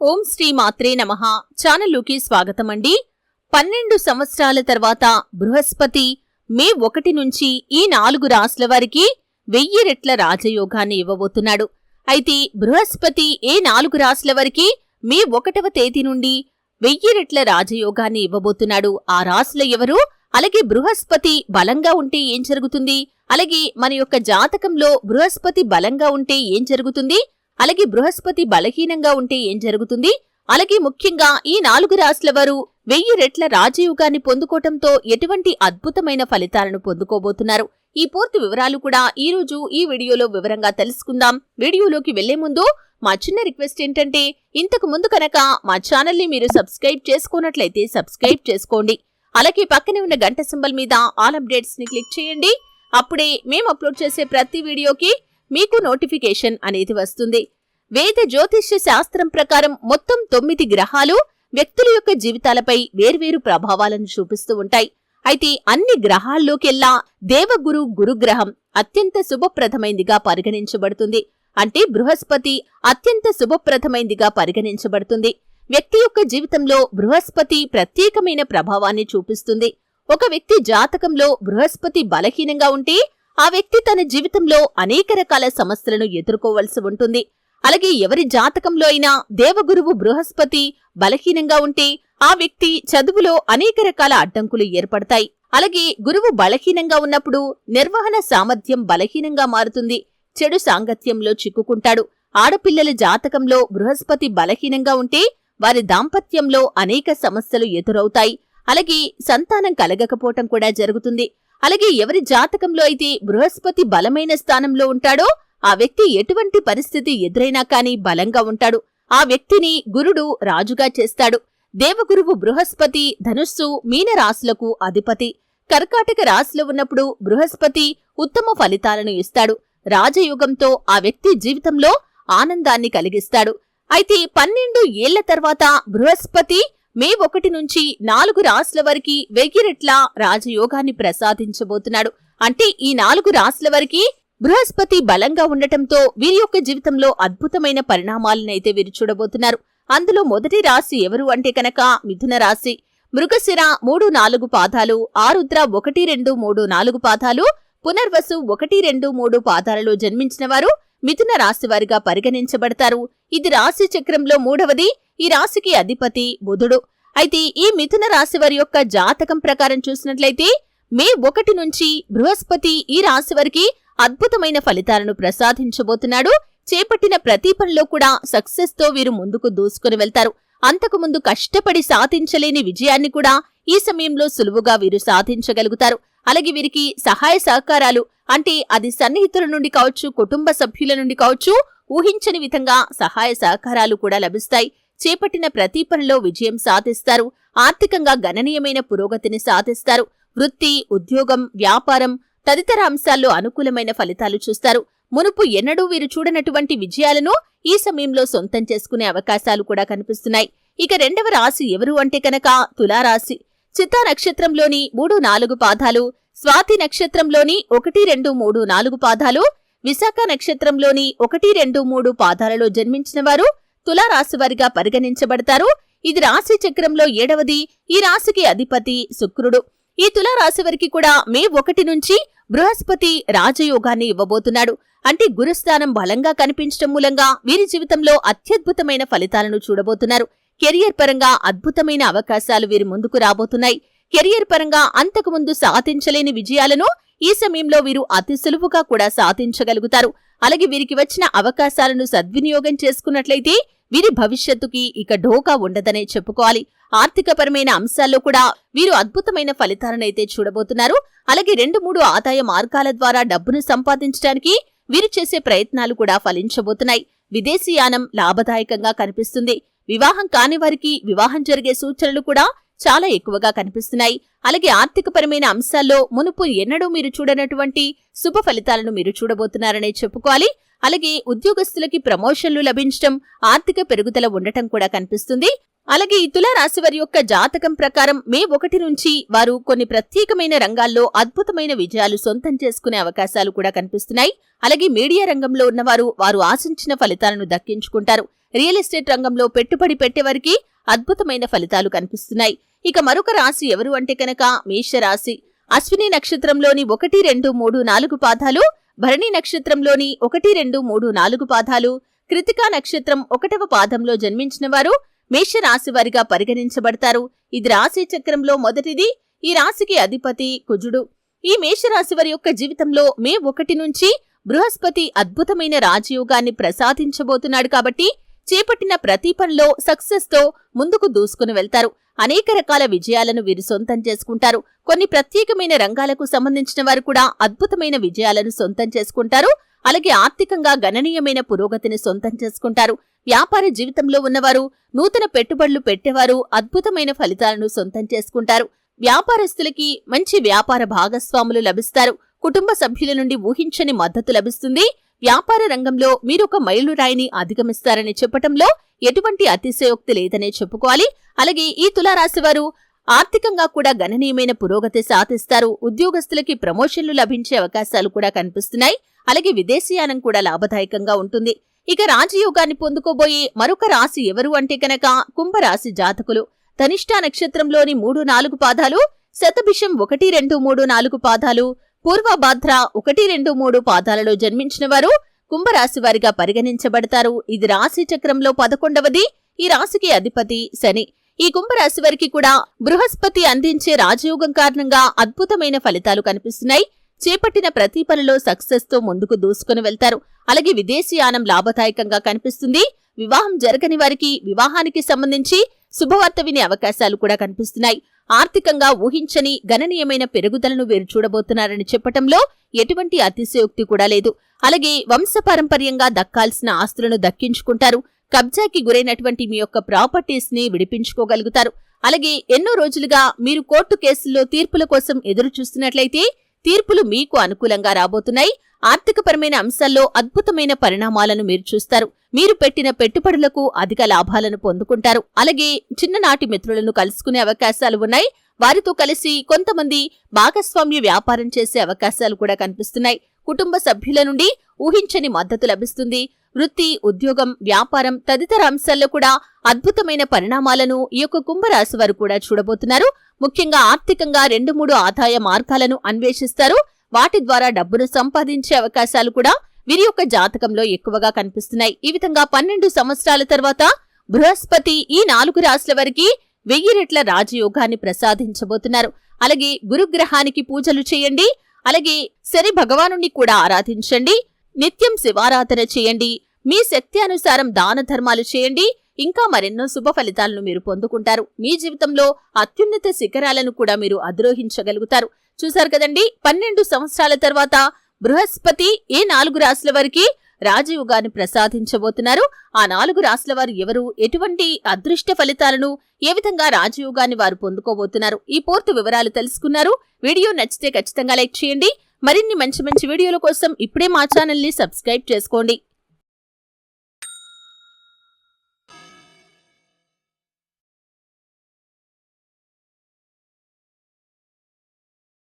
ఓం శ్రీ మాత్రే నమః. ఛానల్లోకి స్వాగతం అండి పన్నెండు సంవత్సరాల తర్వాత బృహస్పతి మే ఒకటి నుంచి ఈ నాలుగు రాసుల వారికి వెయ్యి రెట్ల రాజయోగాన్ని ఇవ్వబోతున్నాడు. అయితే బృహస్పతి ఏ నాలుగు రాసుల వారికి మే ఒకటవ తేదీ నుండి వెయ్యి రెట్ల రాజయోగాన్ని ఇవ్వబోతున్నాడు. ఆ రాసుల ఎవరు? అలాగే బృహస్పతి బలంగా ఉంటే ఏం జరుగుతుంది? అలాగే మన యొక్క జాతకంలో బృహస్పతి బలంగా ఉంటే ఏం జరుగుతుంది? అలాగే బృహస్పతి బలహీనంగా ఉంటే ఏం జరుగుతుంది? అలాగే ముఖ్యంగా ఈ నాలుగు రాశుల వారు వెయ్యి రెట్ల రాజయోగాన్ని పొందుకోవటంతో ఎటువంటి అద్భుతమైన ఫలితాలను పొందుకోబోతున్నారు? ఈ పూర్తి వివరాలు కూడా ఈ రోజు ఈ వీడియోలో వివరంగా తెలుసుకుందాం. వీడియోలోకి వెళ్ళే ముందు మా చిన్న రిక్వెస్ట్ ఏంటంటే ఇంతకు ముందు కనుక మా ఛానల్ని మీరు సబ్స్క్రైబ్ చేసుకున్నట్లయితే సబ్స్క్రైబ్ చేసుకోండి. అలాగే పక్కనే ఉన్న గంట సింబల్ మీద ఆల్ అప్డేట్స్ని క్లిక్ చేయండి. అప్పుడే మేము అప్లోడ్ చేసే ప్రతి వీడియోకి మీకు నోటిఫికేషన్ అనేది వస్తుంది. వేద జ్యోతిష్య శాస్త్రం ప్రకారం మొత్తం తొమ్మిది గ్రహాలు వ్యక్తుల యొక్క జీవితాలపై వేర్వేరు ప్రభావాలను చూపిస్తూ ఉంటాయి. అయితే అన్ని గ్రహాల్లోకెల్లా దేవగురు గురుగ్రహం అత్యంత శుభప్రదమైందిగా పరిగణించబడుతుంది. అంటే బృహస్పతి అత్యంత శుభప్రదమైందిగా పరిగణించబడుతుంది. వ్యక్తి యొక్క జీవితంలో బృహస్పతి ప్రత్యేకమైన ప్రభావాన్ని చూపిస్తుంది. ఒక వ్యక్తి జాతకంలో బృహస్పతి బలహీనంగా ఉంటే ఆ వ్యక్తి తన జీవితంలో అనేక రకాల సమస్యలను ఎదుర్కోవలసి ఉంటుంది. అలాగే ఎవరి జాతకంలో అయినా దేవగురువు బృహస్పతి బలహీనంగా ఉంటే ఆ వ్యక్తి చదువులో అనేక రకాల అడ్డంకులు ఏర్పడతాయి. అలాగే గురువు బలహీనంగా ఉన్నప్పుడు నిర్వహణ సామర్థ్యం బలహీనంగా మారుతుంది. చెడు సాంగత్యంలో చిక్కుకుంటాడు. ఆడపిల్లల జాతకంలో బృహస్పతి బలహీనంగా ఉంటే వారి దాంపత్యంలో అనేక సమస్యలు ఎదురవుతాయి. అలాగే సంతానం కలగకపోవటం కూడా జరుగుతుంది. అలాగే ఎవరి జాతకంలో అయితే బృహస్పతి బలమైన స్థానంలో ఉంటాడో ఆ వ్యక్తి ఎటువంటి పరిస్థితి ఎదురైనా కాని బలంగా ఉంటాడు. ఆ వ్యక్తిని గురుడు రాజుగా చేస్తాడు. దేవగురువు బృహస్పతి ధనుస్సు మీన రాశులకు అధిపతి. కర్కాటక రాశిలో ఉన్నప్పుడు బృహస్పతి ఉత్తమ ఫలితాలను ఇస్తాడు. రాజయోగంతో ఆ వ్యక్తి జీవితంలో ఆనందాన్ని కలిగిస్తాడు. అయితే పన్నెండు ఏళ్ళ తర్వాత బృహస్పతి మే ఒకటి నుంచి నాలుగు రాశుల వరకు వెయ్యి రెట్ల రాజయోగాన్ని ప్రసాదించబోతున్నాడు. అంటే ఈ నాలుగు రాశుల వరకు బృహస్పతి బలంగా ఉండటంతో వీరి యొక్క జీవితంలో అద్భుతమైన పరిణామాలనైతే వీరు చూడబోతున్నారు. అందులో మొదటి రాశి ఎవరు అంటే కనుక మిథున రాశి. మృగశిర మూడు నాలుగు పాదాలు ఆరుద్ర ఒకటి రెండు మూడు నాలుగు పాదాలు పునర్వసు ఒకటి రెండు మూడు పాదాలలో జన్మించిన వారు మిథున రాశి వారిగా పరిగణించబడతారు. ఇది రాశి చక్రంలో మూడవది. ఈ రాశికి అధిపతి బుధుడు. అయితే ఈ మిథున రాశి వారి యొక్క జాతకం ప్రకారం చూసినట్లయితే మే ఒకటి నుంచి బృహస్పతి ఈ రాశి వారికి అద్భుతమైన ఫలితాలను ప్రసాదించబోతున్నాడు. చేపట్టిన ప్రతి పనిలో కూడా సక్సెస్తో వీరు ముందుకు దూసుకుని వెళ్తారు. అంతకుముందు కష్టపడి సాధించలేని విజయాన్ని కూడా ఈ సమయంలో సులువుగా వీరు సాధించగలుగుతారు. అలాగే వీరికి సహాయ సహకారాలు అంటే అది సన్నిహితుల నుండి కావచ్చు కుటుంబ సభ్యుల నుండి కావచ్చు ఊహించని విధంగా సహాయ సహకారాలు కూడా లభిస్తాయి. చేపట్టిన ప్రతి పనిలో విజయం సాధిస్తారు. ఆర్థికంగా గణనీయమైన పురోగతిని సాధిస్తారు. వృత్తి ఉద్యోగం వ్యాపారం తదితర అంశాల్లో అనుకూలమైన ఫలితాలు చూస్తారు. మునుపు ఎన్నడూ వీరు చూడనటువంటి విజయాలను ఈ సమయంలో సొంతం చేసుకునే అవకాశాలు కూడా కనిపిస్తున్నాయి. ఇక రెండవ రాశి ఎవరు అంటే కనుక తులారాశి. చిత్తా నక్షత్రంలోని మూడు నాలుగు పాదాలు స్వాతి నక్షత్రంలోని ఒకటి రెండు మూడు నాలుగు పాదాలు విశాఖ నక్షత్రంలోని ఒకటి రెండు మూడు పాదాలలో జన్మించిన వారు తులారాశి వారిగా పరిగణించబడతారు. ఇది రాశి చక్రంలో ఏడవది. ఈ రాశికి అధిపతి శుక్రుడు. ఈ తులారాశి వారికి కూడా మే ఒకటి నుంచి బృహస్పతి రాజయోగాన్ని ఇవ్వబోతున్నాడు. అంటే గురుస్థానం బలంగా కనిపించడం మూలంగా వీరి జీవితంలో అత్యద్భుతమైన ఫలితాలను చూడబోతున్నారు. కెరియర్ పరంగా అద్భుతమైన అవకాశాలు వీరి ముందుకు రాబోతున్నాయి. కెరియర్ పరంగా అంతకుముందు సాధించలేని విజయాలను ఈ సమయంలో వీరు అతి సులువుగా కూడా సాధించగలుగుతారు. అలాగే వీరికి వచ్చిన అవకాశాలను సద్వినియోగం చేసుకున్నట్లయితే వీరి భవిష్యత్తుకి ఇక ఢోకా ఉండదనే చెప్పుకోవాలి. ఆర్థికపరమైన అంశాల్లో కూడా వీరు అద్భుతమైన ఫలితాలనైతే చూడబోతున్నారు. అలాగే రెండు మూడు ఆదాయ మార్గాల ద్వారా డబ్బును సంపాదించడానికి వీరు చేసే ప్రయత్నాలు కూడా ఫలించబోతున్నాయి. విదేశీయానం లాభదాయకంగా కనిపిస్తుంది. వివాహం కాని వారికి వివాహం జరిగే సూచనలు కూడా చాలా ఎక్కువగా కనిపిస్తున్నాయి. అలాగే ఆర్థికపరమైన అంశాల్లో మునుపు ఎన్నడూ మీరు చూడనటువంటి శుభ ఫలితాలను మీరు చూడబోతున్నారనే చెప్పుకోవాలి. అలాగే ఉద్యోగస్తులకి ప్రమోషన్లు లభించడం ఆర్థిక పెరుగుదల ఉండటం కూడా కనిపిస్తుంది. అలాగే ఈ తులారాశి వారి యొక్క జాతకం ప్రకారం మే ఒకటి నుంచి వారు కొన్ని ప్రత్యేకమైన రంగాల్లో అద్భుతమైన విజయాలు సొంతం చేసుకునే అవకాశాలు కూడా కనిపిస్తున్నాయి. అలాగే మీడియా రంగంలో ఉన్నవారు వారు ఆశించిన ఫలితాలను దక్కించుకుంటారు. రియల్ ఎస్టేట్ రంగంలో పెట్టుబడి పెట్టేవారికి అద్భుతమైన ఫలితాలు కనిపిస్తున్నాయి. ఇక మరొక రాశి ఎవరు అంటే కనుక మేషరాశి. అశ్విని నక్షత్రంలోని ఒకటి రెండు మూడు నాలుగు పాదాలు భరణి నక్షత్రంలోని ఒకటి రెండు మూడు నాలుగు పాదాలు కృతికా నక్షత్రం ఒకటవ పాదంలో జన్మించిన వారు మేషరాశి వారిగా పరిగణించబడతారు. ఇది రాశి చక్రంలో మొదటిది ఈ రాశికి అధిపతి కుజుడు. ఈ మేషరాశి వారి యొక్క జీవితంలో మే ఒకటి నుంచి బృహస్పతి అద్భుతమైన రాజయోగాన్ని ప్రసాదించబోతున్నాడు కాబట్టి చేపట్టిన ప్రతి పనిలో సక్సెస్తో ముందుకు దూసుకుని వెళ్తారు. అనేక రకాల విజయాలను వీరు సొంతం చేసుకుంటారు. కొన్ని ప్రత్యేకమైన రంగాలకు సంబంధించిన వారు కూడా అద్భుతమైన విజయాలను సొంతం చేసుకుంటారు. అలాగే ఆర్థికంగా గణనీయమైన పురోగతిని సొంతం చేసుకుంటారు. వ్యాపార జీవితంలో ఉన్నవారు నూతన పెట్టుబడులు పెట్టేవారు అద్భుతమైన ఫలితాలను సొంతం చేసుకుంటారు. వ్యాపారస్తులకి మంచి వ్యాపార భాగస్వాములు లభిస్తారు. కుటుంబ సభ్యుల నుండి ఊహించని మద్దతు లభిస్తుంది. వ్యాపార రంగంలో మీరొక మైలురాయిని అధిగమిస్తారని చెప్పటంలో ఎటువంటి అతిశయోక్తి లేదనే చెప్పుకోవాలి. అలాగే ఈ తులారాశి వారు ఆర్థికంగా కూడా గణనీయమైన పురోగతి సాధిస్తారు. ఉద్యోగస్తులకి ప్రమోషన్లు లభించే అవకాశాలు కూడా కనిపిస్తున్నాయి. అలాగే విదేశీయానం కూడా లాభదాయకంగా ఉంటుంది. ఇక రాజయోగాన్ని పొందుకోబోయే మరొక రాశి ఎవరు అంటే కనుక కుంభరాశి జాతకులు. ధనిష్ఠా నక్షత్రంలోని మూడు నాలుగు పాదాలు శతభిషం ఒకటి రెండు మూడు నాలుగు పాదాలు పూర్వభాద్ర ఒకటి రెండు మూడు పాదాలలో జన్మించిన వారు కుంభరాశి వారిగా పరిగణించబడతారు. ఇది రాశి చక్రంలో పదకొండవది. ఈ రాశికి అధిపతి శని. ఈ కుంభరాశి వారికి కూడా బృహస్పతి అందించే రాజయోగం కారణంగా అద్భుతమైన ఫలితాలు కనిపిస్తున్నాయి. చేపట్టిన ప్రతి పనిలో సక్సెస్తో ముందుకు దూసుకుని వెళ్తారు. అలాగే విదేశీయానం లాభదాయకంగా కనిపిస్తుంది. వివాహం జరగని వారికి వివాహానికి సంబంధించి శుభవార్త వినే అవకాశాలు కూడా కనిపిస్తున్నాయి. ఆర్థికంగా ఊహించని గణనీయమైన పెరుగుదలను వీరు చూడబోతున్నారని చెప్పటంలో ఎటువంటి అతిశయోక్తి కూడా లేదు. అలాగే వంశపారంపర్యంగా దక్కాల్సిన ఆస్తులను దక్కించుకుంటారు. కబ్జాకి గురైనటువంటి మీ యొక్క ప్రాపర్టీస్ని విడిపించుకోగలుగుతారు. అలాగే ఎన్నో రోజులుగా మీరు కోర్టు కేసుల్లో తీర్పుల కోసం ఎదురు చూస్తున్నట్లయితే తీర్పులు మీకు అనుకూలంగా రాబోతున్నాయి. ఆర్థికపరమైన అంశాల్లో అద్భుతమైన పరిణామాలను మీరు చూస్తారు. మీరు పెట్టిన పెట్టుబడులకు అధిక లాభాలను పొందుకుంటారు. అలాగే చిన్ననాటి మిత్రులను కలుసుకునే అవకాశాలు ఉన్నాయి. వారితో కలిసి కొంతమంది భాగస్వామ్య వ్యాపారం చేసే అవకాశాలు కూడా కనిపిస్తున్నాయి. కుటుంబ సభ్యుల నుండి ఊహించని మద్దతు లభిస్తుంది. వృత్తి ఉద్యోగం వ్యాపారం తదితర అంశాల్లో కూడా అద్భుతమైన పరిణామాలను ఈ యొక్క కుంభరాశి వారు కూడా చూడబోతున్నారు. ముఖ్యంగా ఆర్థికంగా రెండు మూడు ఆదాయ మార్గాలను అన్వేషిస్తారు. వాటి ద్వారా డబ్బును సంపాదించే అవకాశాలు కూడా వీరి యొక్క జాతకంలో ఎక్కువగా కనిపిస్తున్నాయి. ఈ విధంగా పన్నెండు సంవత్సరాల తర్వాత బృహస్పతి ఈ నాలుగు రాశుల వారికి వెయ్యి రెట్ల రాజయోగాన్ని ప్రసాదించబోతున్నారు. అలాగే గురుగ్రహానికి పూజలు చేయండి. అలాగే శని భగవానుణ్ణి కూడా ఆరాధించండి. నిత్యం శివారాధన చేయండి. మీ శక్తి అనుసారం దాన ధర్మాలు చేయండి. ఇంకా మరెన్నో శుభ ఫలితాలను మీరు పొందుకుంటారు. మీ జీవితంలో అత్యున్నత శిఖరాలను కూడా మీరు అధిరోహించగలుగుతారు. చూశారు కదండి? పన్నెండు సంవత్సరాల తర్వాత బృహస్పతి ఏ నాలుగు రాశుల వారికి రాజయోగాన్ని ప్రసాదించబోతున్నారు. ఆ నాలుగు రాశుల వారు ఎవరు? ఎటువంటి అదృష్ట ఫలితాలను ఏ విధంగా రాజయోగాన్ని వారు పొందుకోబోతున్నారు? ఈ పూర్తి వివరాలు తెలుసుకున్నారు. వీడియో నచ్చితే ఖచ్చితంగా లైక్ చేయండి. మరిన్ని మంచి మంచి వీడియోల కోసం ఇప్పుడే మా ని సబ్స్క్రైబ్ చేసుకోండి.